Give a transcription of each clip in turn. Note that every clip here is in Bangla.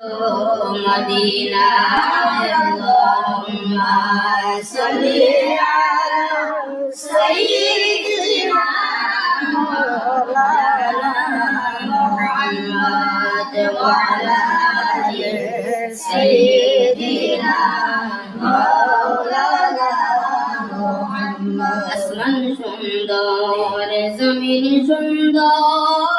مدينة اللهم صل على سيدنا مولانا محمد وعلى آل سيدنا مولانا محمد আসমান সুন্দর জমিন সুন্দর আরো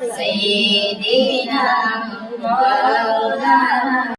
سيدنا مولانا